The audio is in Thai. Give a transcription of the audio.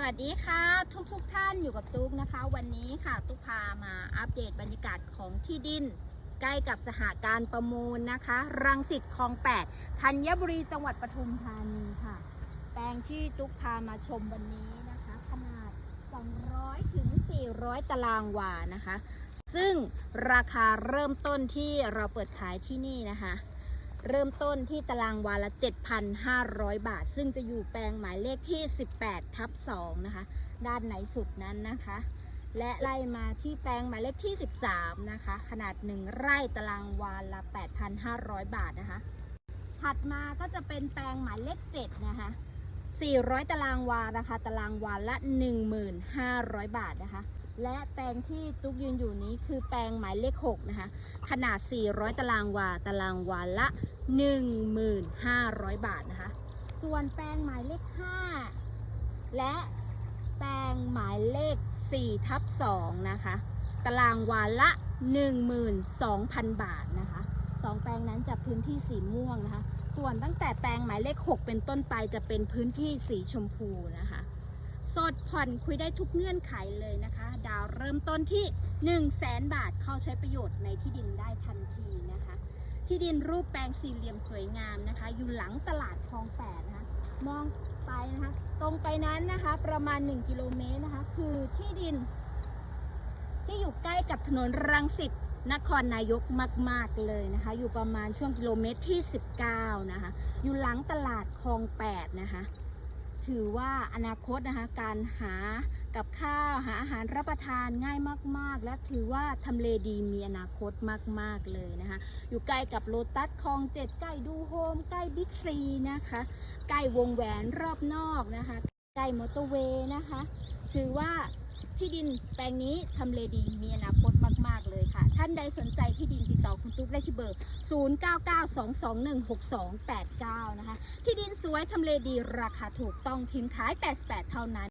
สวัสดีค่ะทุกทุกท่านอยู่กับตุ๊กนะคะ วันนี้ค่ะตุ๊กพามาอัปเดตบรรยากาศของที่ดิน ใกล้กับสหการประมูลนะคะ รังสิตคลอง8ธัญบุรีจังหวัดปทุมธานีค่ะ แปลงที่ตุ๊กพามาชมวันนี้นะคะ ขนาด 200ถึง400 ตารางวานะคะ ซึ่งราคาเริ่มต้นที่เราเปิดขายที่นี่นะคะ เริ่มต้นที่ตารางวาละ 7,500 บาท ซึ่งจะอยู่แปลงหมายเลขที่ 18 ทับ 2 นะคะ ด้านไหนสุดนั้นนะคะ และไล่มาที่แปลงหมายเลขที่ 13 นะคะ ขนาด 1 ไร่ตารางวาละ 8,500 บาทนะคะ ถัดมาก็จะเป็นแปลงหมายเลข 7 นะคะ 400 ตารางวานะคะตารางวาละ 1,500 บาทนะคะ และแปลงที่ตุ๊กยืนอยู่นี้คือแปลงหมายเลข 6 นะคะ ขนาด 400 ตารางวา ตารางวาละ 1,500 บาทนะคะ ส่วนแปลงหมายเลข 5 และแปลงหมายเลข4ทับ2นะคะ ตารางวาละ 12,000 บาทนะคะสองแปลงนั้นจะพื้นที่สีม่วงนะคะ ส่วนตั้งแต่แปลงหมายเลข 6 เป็นต้นไปจะเป็นพื้นที่สีชมพูนะคะ สดผ่อนคุยได้ทุกเงื่อนไขเลยนะคะ ดาวเริ่มต้นที่ 1 0 0 0 0แสนบาทเข้าใช้ประโยชน์ในที่ดินได้ทันทีนะคะ ที่ดินรูปแปลงสี่เหลี่ยมสวยงามนะคะ อยู่หลังตลาดคลองแปดนะคะมองไปนะคะตรงไปนั้นนะคะประมาณ 1 กิโลเมตรนะคะคือที่ดิน ที่อยู่ใกล้กับถนนรังสิตนครนายกมาก ๆ เลยนะคะ อยู่ประมาณช่วงกิโลเมตรที่ 19 นะคะ อยู่หลังตลาดคลอง 8 นะคะ ถือว่าอนาคตนะคะการหากับข้าวหาอาหารรับประทานง่ายมาก ๆ และถือว่าทำเลดีมีอนาคตมาก ๆ เลยนะคะ อยู่ใกล้กับโลตัสคลองเจ็ดใกล้ดูโฮมใกล้บิ๊กซีนะคะใกล้วงแหวนรอบนอกนะคะใกล้มอเตอร์เวย์นะคะ ถือว่า ที่ดินแปลงนี้ทำเลดีมีอนาคตมาก ๆ เลยค่ะ ท่านใดสนใจที่ดินติดต่อคุณตุ๊กได้ที่เบอร์ 0992216289 นะคะ ที่ดินสวยทำเลดีราคาถูกต้องทีมขาย 88 เท่านั้น